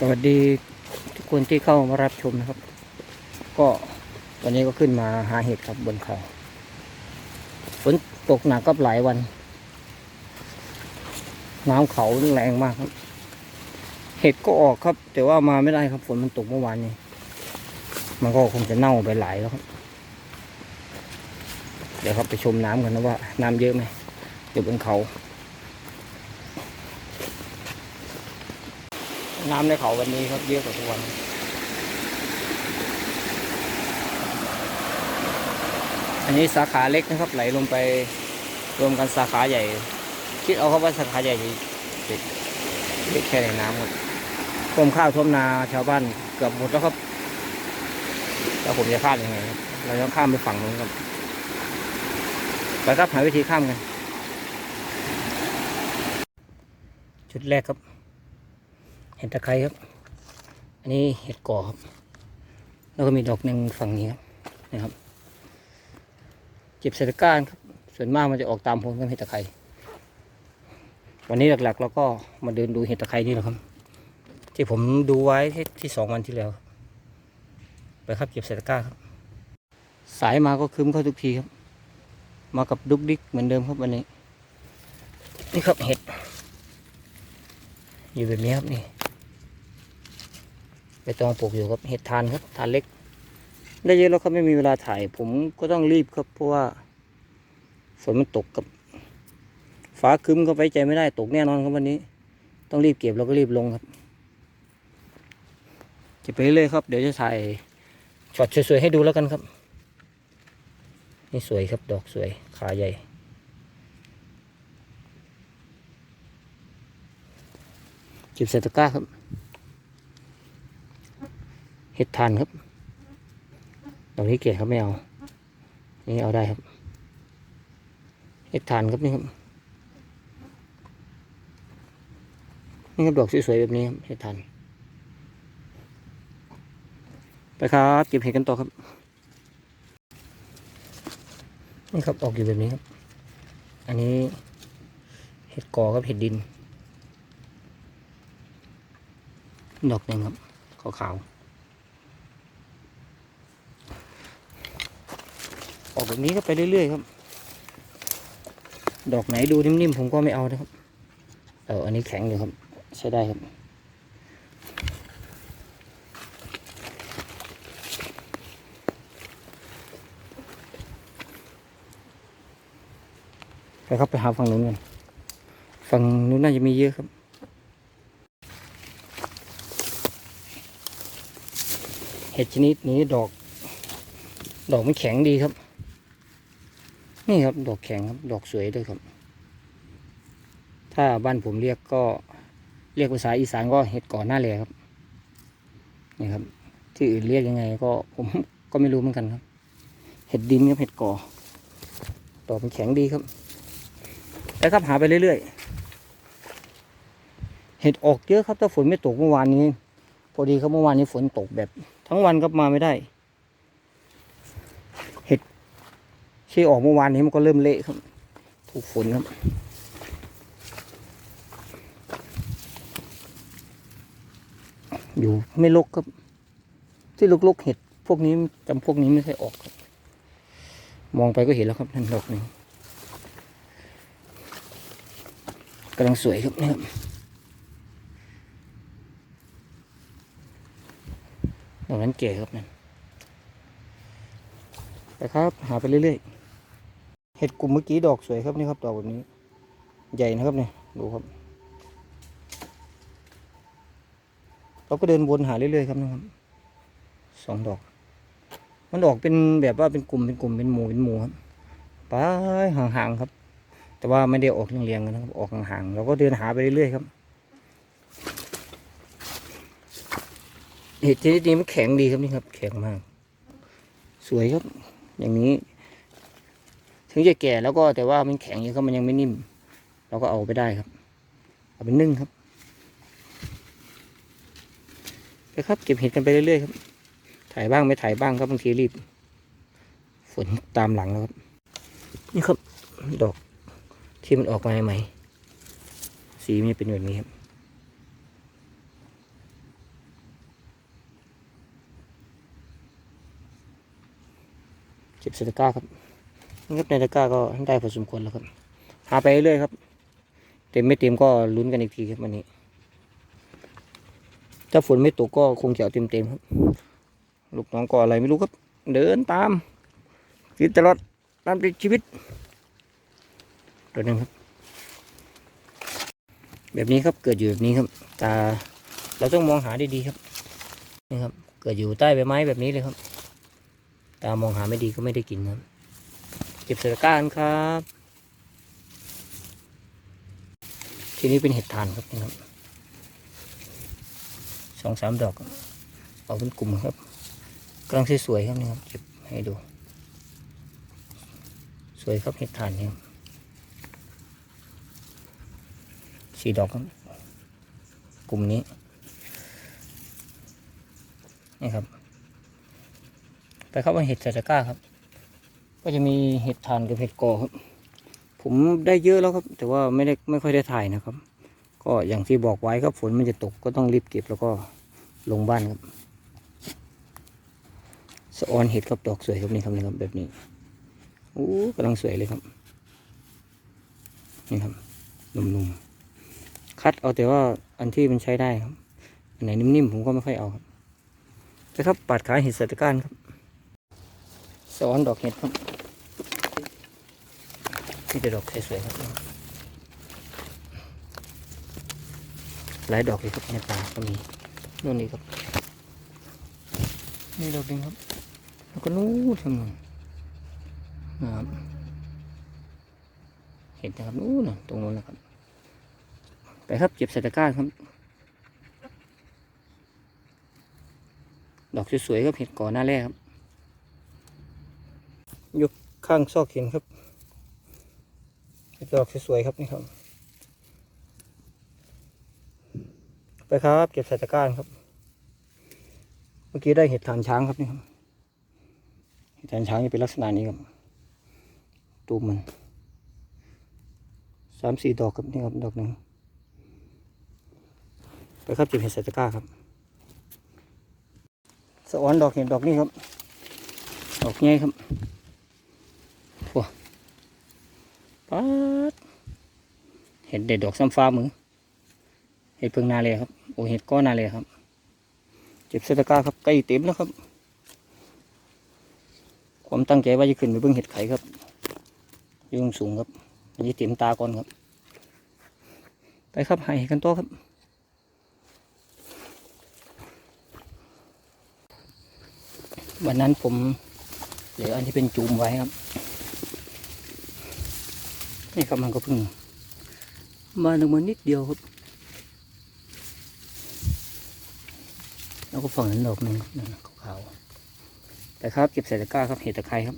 สวัสดีทุกคนที่เข้ามารับชมนะครับ ก็วันนี้ก็ขึ้นมาหาเห็ดครับบนเขาฝนตกหนักก็หลายวัน น้ำเขาแรงมากครับ เห็ดก็ออกครับ แต่ว่ามาไม่ได้ครับฝนมันตกเมื่อวานนี้ มันก็คงจะเน่าไปหลายแล้วครับ เดี๋ยวครับไปชมน้ำกันนะว่า น้ำเยอะไหมอยู่บนเขา น้ำในเขาวันนี้ครับเยอะกว่าทุกวันอันนี้สาขาเล็กนะครับ ไหลลงไปรวมกันสาขาใหญ่ คิดเอาครับว่าสาขาใหญ่จะเล็กเล็กแค่ไหนน้ำครับท่วมข้าวท่วมนาชาวบ้านเกือบหมดแล้วครับแล้วผมจะข้ามยังไงเราต้องข้ามไปฝั่งนู้นครับไปครับหาวิธีข้ามกันจุดแรกครับ เห็ดตะไคร้ครับ อันนี้เห็ดก่อครับ แล้วก็มีดอกหนึ่งฝั่งนี้ครับนะครับ เก็บใส่ตะกร้าครับ ส่วนมากมันจะออกตามพนกับเห็ดตะไคร้วันนี้หลักๆเราก็มาเดินดูเห็ดตะไคร้นี่แหละครับ ที่ผมดูไว้ที่ที่สองวันที่แล้ว ไปครับเก็บใส่ตะกร้าครับ สายมาก็คืมเข้าทุกทีครับ มากับดุกดิกเหมือนเดิมครับวันนี้ นี่ครับเห็ดอยู่แบบนี้ครับนี่ ใบตองปลูกอยู่ครับเห็ดทานครับทานเล็ก ได้เยอะแล้วครับไม่มีเวลาถ่าย ผมก็ต้องรีบครับเพราะว่าฝนมันตกครับฟ้าคึ้มก็ไว้ใจไม่ได้ตกแน่นอนครับวันนี้ ต้องรีบเก็บแล้วก็รีบลงครับเก็บไปเรื่อยครับ เดี๋ยวจะถ่ายช็อตสวยๆให้ดูแล้วกันครับ นี่สวยครับดอกสวยขาใหญ่เก็บใส่ตะกร้าครับ เห็ดทานครับดอกนี้เกศครับไม่เอา นี่เอาได้ครับ เห็ดทานครับนี่ครับ นี่ครับดอกสวยๆแบบนี้ครับเห็ดทาน ไปครับเก็บเห็ดกันต่อครับ นี่ครับออกอยู่แบบนี้ครับ อันนี้เห็ดกอครับเห็ดดิน ดอกหนึ่งครับขาวๆ ออกแบบนี้ก็ไปเรื่อยๆครับ ดอกไหนดูนิ่มๆผมก็ไม่เอานะครับ เอออันนี้แข็งอยู่ครับ ใช้ได้ครับ ไปครับไปหาฝั่งนู้นกันฝั่งนู้นน่าจะมีเยอะครับเห็ดชนิดนี้ดอก ดอกมันแข็งดีครับ นี่ครับดอกแข็งครับดอกสวยด้วยครับ ถ้าบ้านผมเรียกก็เรียกภาษาอีสานก็เห็ดก่อนหน้าแลครับนี่ครับ ที่อื่นเรียกยังไงก็ผมก็ไม่รู้เหมือนกันครับ เห็ดดินครับเห็ดก่อดอกมันแข็งดีครับแล้วครับหาไปเรื่อยๆ เห็ดออกเยอะครับถ้าฝนไม่ตกเมื่อวานนี้ พอดีครับเมื่อวานนี้ฝนตกแบบ ทั้งวันก็มาไม่ได้ เห็ด ที่ออกเมื่อวานนี้มันก็เริ่มเละครับ ถูกฝนครับ อยู่ไม่ลกครับ ที่ลกๆเห็ดพวกนี้จำพวกนี้ไม่ใช่ออกครับ มองไปก็เห็นแล้วครับนั่นดอกหนึ่งกำลังสวยครับนี่ครับดอกนั้นเก๋ครับนั่นไปครับ หาไปเรื่อยๆ เห็ดกลุ่มเมื่อกี้ดอกสวยครับนี่ครับดอกแบบนี้ ใหญ่นะครับเนี่ยดูครับ เราก็เดินวนหาเรื่อยๆครับนะครับสองดอก มันออกเป็นแบบว่าเป็นกลุ่มเป็นกลุ่มเป็นหมู่เป็นหมู่ครับไปห่างๆครับ แต่ว่าไม่ได้ออกเรียงๆกันนะครับออกห่างๆเราก็เดินหาไปเรื่อยๆครับ เห็ดชนิดนี้มันแข็งดีครับนี่ครับ แข็งมาก สวยครับ อย่างนี้ ถึงจะแก่แล้วก็แต่ว่ามันแข็งอย่างก็มันยังไม่นิ่ม เราก็เอาไปได้ครับ เอาไปนึ่งครับไปครับเก็บเห็ดกันไปเรื่อยๆครับ ถ่ายบ้างไม่ถ่ายบ้างครับบางทีรีบ ฝนตามหลังแล้วครับ นี่ครับ ดอกที่มันออกมาใหม่สีมันเป็นแบบนี้ครับเก็บเซตก้าครับ นี่ครับในตะกร้าก็ได้พอสมควรแล้วครับ หาไปเรื่อยครับ เต็มไม่เต็มก็ลุ้นกันอีกทีครับวันนี้ ถ้าฝนไม่ตกก็คงจะเอาเต็มๆครับ ลูกน้องก็อะไรไม่รู้ครับ เดินตามกินตลอดตามติดชีวิต ตัวนึงครับ แบบนี้ครับเกิดอยู่แบบนี้ครับตาเราต้องมองหาดีๆครับนี่ครับ เกิดอยู่ใต้ใบไม้แบบนี้เลยครับ ตามองหาไม่ดีก็ไม่ได้กินครับ เก็บใส่ตะกร้านครับ ทีนี้เป็นเห็ดทานครับนี่ครับสองสามดอกออกเป็นกลุ่มครับกำลังสวยๆครับนี่ครับเก็บให้ดู สวยครับเห็ดทานเนี่ยสี่ดอกครับ กลุ่มนี้นี่ครับ ไปครับว่าเห็ดใส่ตะกร้าครับ ก็จะมีเห็ดทานกับเห็ดกอครับ ผมได้เยอะแล้วครับ แต่ว่าไม่ได้ไม่ค่อยได้ถ่ายนะครับ ก็อย่างที่บอกไว้ครับฝนมันจะตกก็ต้องรีบเก็บแล้วก็ลงบ้านครับสะออนเห็ดครับดอกสวยครับนี่ครับนี่ครับแบบนี้โอ้กำลังสวยเลยครับ นี่ครับนุ่มๆคัดเอาแต่ว่าอันที่มันใช้ได้ครับอันไหนนิ่มๆผมก็ไม่ค่อยเอาครับไปครับปาดขายเห็ดส่ตะกร้ารครับสอนดอกเห็ดครับ นี่จะดอกสวยๆครับหลายดอกเลยครับในป่าก็มีนู่นนี่ครับนี่ดอกหนึงครับ แล้วก็นู้นทางนู้นนะครับเห็นนะครับนู้นนะตรงนู้นนะครับ ไปครับเก็บใส่ตะกร้าครับ ดอกสวยๆครับเห็ดก่อนหน้าแรกครับยกข้างซอกเห็นครับ ดอกสวยๆครับนี่ครับ ไปครับเก็บใส่ตะกร้าครับ เมื่อกี้ได้เห็ดฐานช้างครับนี่ครับเห็ดฐานช้างจะเป็นลักษณะนี้ครับตูมมันสามสี่ดอกครับนี่ครับดอกหนึ่งไปครับเก็บเห็ดใส่ตะกร้าครับสะออนดอกเห็ดดอกนี้ครับ ดอกใหญ่ครับว้า ป๊ดเห็ดเด็ดดอกซ้ำฟ้ามือ เห็ดเพิงนาเลยครับ โอ้เห็ดก้อนนาเลยครับเก็บเสตก้าครับใกล้เต็มแล้วครับ ความตั้งใจว่าจะขึ้นไปเบิ่งเห็ดไข่ครับยุ่งสูงครับอันนี้เต็มตาก่อนครับ ไปครับให้กันต่อครับวันนั้นผมเหลืออันที่เป็นจูมไว้ครับ นี่ครับมันก็เพิ่งมาลงมานิดเดียวครับแล้วก็ฝั่งนั้นดอกหนึ่งนั่นขาวๆแต่ครับเก็บใส่ตะกร้าครับเห็ดตะไคร้ครับ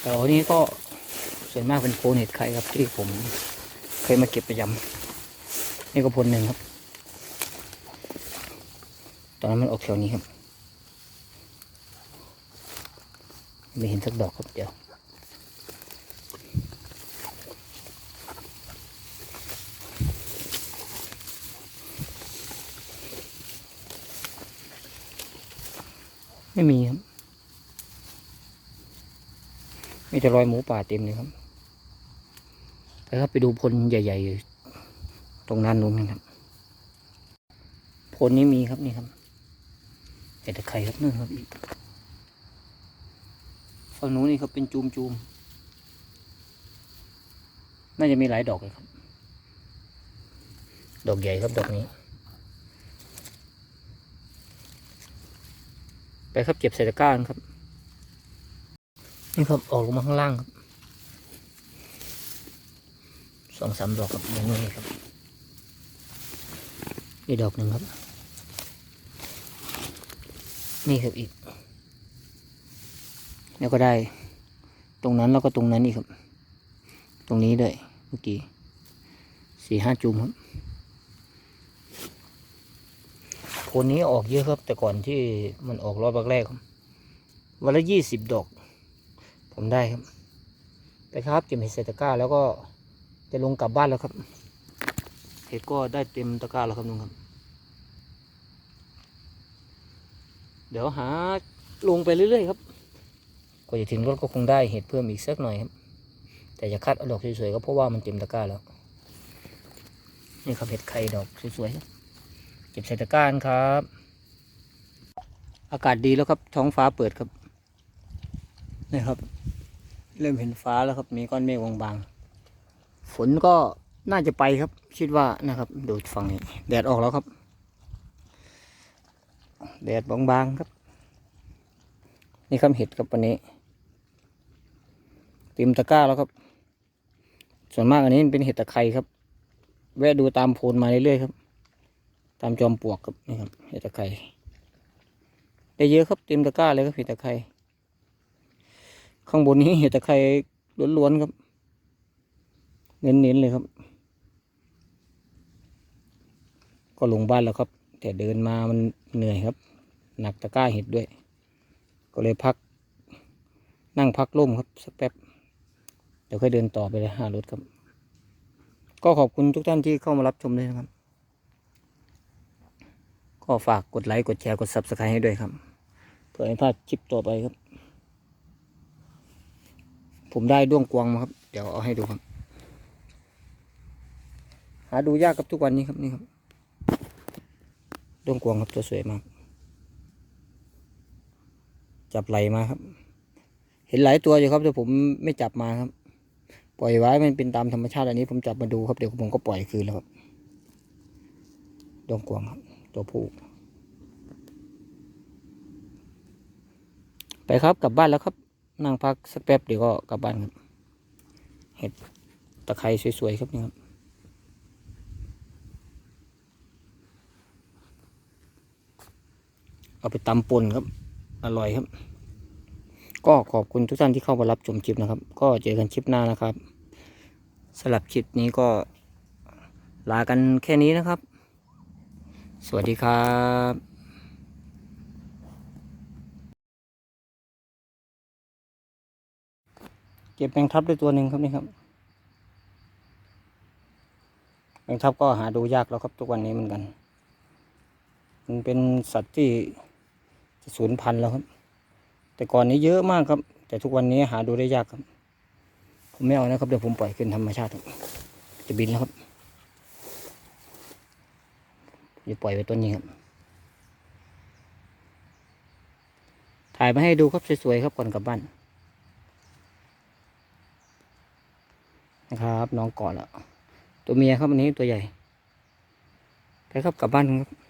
แต่อันนี้ก็ส่วนมากเป็นโพนเห็ดไข่ครับที่ผมเคยมาเก็บประจำนี่ก็พลหนึ่งครับ ตอนนั้นมันออกแถวนี้ครับ ไม่เห็นสักดอกครับเดี๋ยว ไม่มีครับ มีแต่รอยหมูป่าเต็มเลยครับไปครับไปดูพลใหญ่ ๆ ตรงนั้นนู้นนะครับพลนี้มีครับนี่ครับ แต่ตะไคร่ครับนู่นครับอีกฝั่งนู้นนี่ครับเป็นจูมจูมๆน่าจะมีหลายดอกเลยครับ ดอกใหญ่ครับดอกนี้ ไปครับเก็บใส่ตะกร้าครับ นี่ครับออกลงมาข้างล่างครับสองสามดอกครับในนู่นนี่ครับนี่ดอกหนึ่งครับ นี่ครับอีก แล้วก็ได้ ตรงนั้นแล้วก็ตรงนั้นอีกครับ ตรงนี้ด้วยเมื่อกี้สี่ห้าจุ่มครับโคนนี้ออกเยอะครับ แต่ก่อนที่มันออกรอบแรกครับวันละยี่สิบดอก ผมได้ครับ ไปครับเก็บเห็ดใส่ตะกร้า แล้วก็จะลงกลับบ้านแล้วครับ เห็ดก็ได้เต็มตะกร้าแล้วครับนุ่งครับ เดี๋ยวหาลงไปเรื่อยๆครับกว่าจะถึงรถก็คงได้เห็ดเพิ่มอีกสักหน่อยครับ แต่จะคัดเอาดอกสวยๆก็เพราะว่ามันเต็มตะกร้าแล้ว นี่ครับเห็ดไข่ดอกสวยๆครับ เก็บใส่ตะกร้าครับ อากาศดีแล้วครับ ท้องฟ้าเปิดครับนี่ครับ เริ่มเห็นฟ้าแล้วครับ มีก้อนเมฆบางๆ ฝนก็น่าจะไปครับ คิดว่านะครับ ดูฝั่งนี้ แดดออกแล้วครับ แดดบางๆครับ นี่ครับเห็ดครับวันนี้เต็มตะกร้าแล้วครับ ส่วนมากอันนี้เป็นเห็ดตะไคร้ครับ แวะดูตามโพนมาเรื่อยๆครับ ตามจอมปลวกครับนี่ครับเห็ดตะไคร้ได้เยอะครับเต็มตะกร้าเลยครับเห็ดตะไคร้ข้างบนนี้เห็ดตะไคร้ล้วนๆครับ เน้นๆเลยครับ ก็ลงบ้านแล้วครับ แต่เดินมามันเหนื่อยครับ หนักตะกร้าเห็ดด้วย ก็เลยพัก นั่งพักร่มครับสักแป๊บ เดี๋ยวค่อยเดินต่อไปเลยหารถครับ ก็ขอบคุณทุกท่านที่เข้ามารับชมด้วยนะครับ ก็ฝากกดไลค์ กดแชร์ กด subscribe ให้ด้วยครับ เพื่อไม่พลาดคลิปต่อไปครับ ผมได้ด้วงกวางมาครับ เดี๋ยวเอาให้ดูครับ หาดูยากครับทุกวันนี้ครับนี่ครับ ด้วงกวางครับตัวสวยมาก จับไหลมาครับ เห็นหลายตัวอยู่ครับแต่ผมไม่จับมาครับ ปล่อยไว้มันเป็นตามธรรมชาติอันนี้ผมจับมาดูครับเดี๋ยวผมก็ปล่อยคืนแล้วครับดวงกวางครับ ตัวผู้ไปครับกลับบ้านแล้วครับ นั่งพักสักแป๊บเดี๋ยวก็กลับบ้านครับ เห็ดตะไคร้สวยๆครับนี่ครับเอาไปตำปนครับ อร่อยครับ ก็ขอบคุณทุกท่านที่เข้ามารับชมคลิปนะครับ ก็เจอกันคลิปหน้านะครับสำหรับคลิปนี้ก็ลากันแค่นี้นะครับ สวัสดีครับเก็บแมงทับด้วยตัวหนึ่งครับนี่ครับแมงทับก็หาดูยากแล้วครับทุกวันนี้เหมือนกัน มันเป็นสัตว์ที่สูญพันธุ์แล้วครับ แต่ก่อนนี้เยอะมากครับ แต่ทุกวันนี้หาดูได้ยากครับ ผมไม่เอานะครับเดี๋ยวผมปล่อยขึ้นธรรมชาติจะบินแล้วครับ จะปล่อยไว้ต้นนี้ครับถ่ายมาให้ดูครับสวยๆครับก่อนกลับบ้านนะครับน้องกอดแล้วตัวเมียครับอันนี้ตัวใหญ่ไปครับกลับบ้านกันครับ